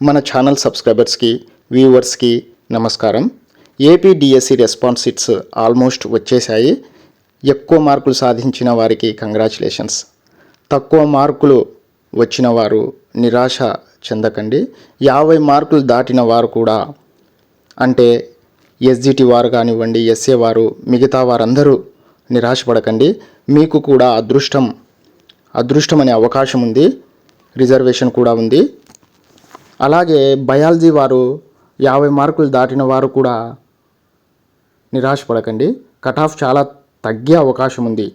మన ఛానల్ సబ్స్క్రైబర్స్కి వ్యూవర్స్కి నమస్కారం. AP DSC response sheets almost వచ్చేసాయి ఎక్కువ మార్కులు సాధించిన వారికి కంగ్రాచులేషన్స్. తక్కువ మార్కులు వచ్చిన వారు నిరాశ చెందకండి. యాభై మార్కులు దాటిన వారు కూడా అంటే ఎస్జిటి వారు కానివ్వండి ఎస్ఏ వారు మిగతా వారందరూ నిరాశపడకండి. మీకు కూడా అదృష్టం అదృష్టం అనే అవకాశం ఉంది. రిజర్వేషన్ కూడా ఉంది. అలాగే బయాలజీ వారు యాభై మార్కులు దాటిన వారు కూడా నిరాశపడకండి. కట్ ఆఫ్ చాలా తగ్గే అవకాశం ఉంది.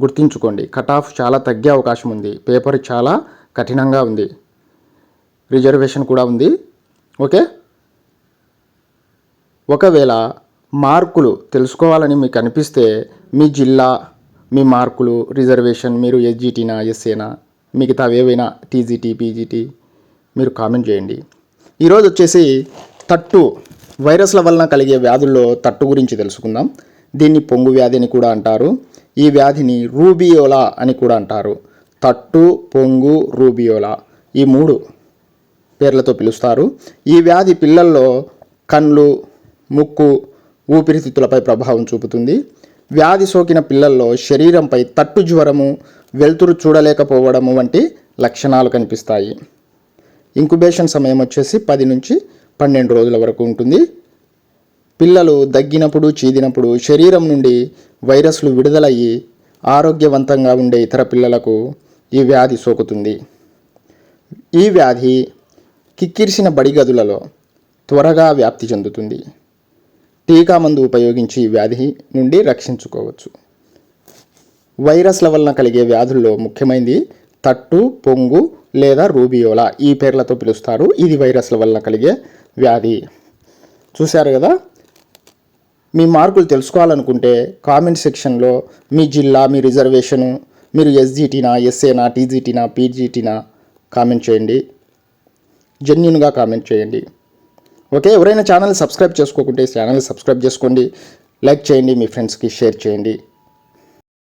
గుర్తుంచుకోండి కట్ ఆఫ్ చాలా తగ్గే అవకాశం ఉంది. పేపర్ చాలా కఠినంగా ఉంది. రిజర్వేషన్ కూడా ఉంది. ఓకే? ఒకవేళ మార్కులు తెలుసుకోవాలని మీకు అనిపిస్తే మీ జిల్లా మీ మార్కులు రిజర్వేషన్ మీరు ఎస్జిటీనా ఎస్ఏనా మిగతా ఏవైనా టీజీటీ పీజీటీ మీరు కామెంట్ చేయండి. ఈరోజు వచ్చేసి తట్టు వైరస్ల వలన కలిగే వ్యాధుల్లో తట్టు గురించి తెలుసుకుందాం. దీన్ని పొంగు వ్యాధి అని కూడా అంటారు. ఈ వ్యాధిని రూబియోలా అని కూడా అంటారు. తట్టు పొంగు రూబియోలా ఈ మూడు పేర్లతో పిలుస్తారు. ఈ వ్యాధి పిల్లల్లో కళ్ళు ముక్కు ఊపిరితిత్తులపై ప్రభావం చూపుతుంది. వ్యాధి సోకిన పిల్లల్లో శరీరంపై తట్టు జ్వరము వెలుతురు చూడలేకపోవడము వంటి లక్షణాలు కనిపిస్తాయి. ఇంకుబేషన్ సమయం వచ్చేసి పది నుంచి పన్నెండు రోజుల వరకు ఉంటుంది. పిల్లలు దగ్గినప్పుడు చీదినప్పుడు శరీరం నుండి వైరస్లు విడుదలయ్యి ఆరోగ్యవంతంగా ఉండే ఇతర పిల్లలకు ఈ వ్యాధి సోకుతుంది. ఈ వ్యాధి కిక్కిరిసిన బడిగదులలో త్వరగా వ్యాప్తి చెందుతుంది. టీకా మందు ఉపయోగించి ఈ వ్యాధి నుండి రక్షించుకోవచ్చు. వైరస్ల వలన కలిగే వ్యాధుల్లో ముఖ్యమైనది తట్టు పొంగు లేదా రూబియోలా ఈ పేర్లతో పిలుస్తారు. ఇది వైరస్ల వల్ల కలిగే వ్యాధి. చూశారు కదా? మీ మార్కులు తెలుసుకోవాలనుకుంటే కామెంట్ సెక్షన్లో మీ జిల్లా మీ రిజర్వేషను మీరు ఎస్జీటీనా ఎస్ఏనా టీజీటీనా పీజీటీనా కామెంట్ చేయండి. జెన్యున్గా కామెంట్ చేయండి. ఓకే? ఎవరైనా ఛానల్ సబ్స్క్రైబ్ చేసుకోకుంటే ఛానల్ సబ్స్క్రైబ్ చేసుకోండి. లైక్ చేయండి. మీ ఫ్రెండ్స్కి షేర్ చేయండి.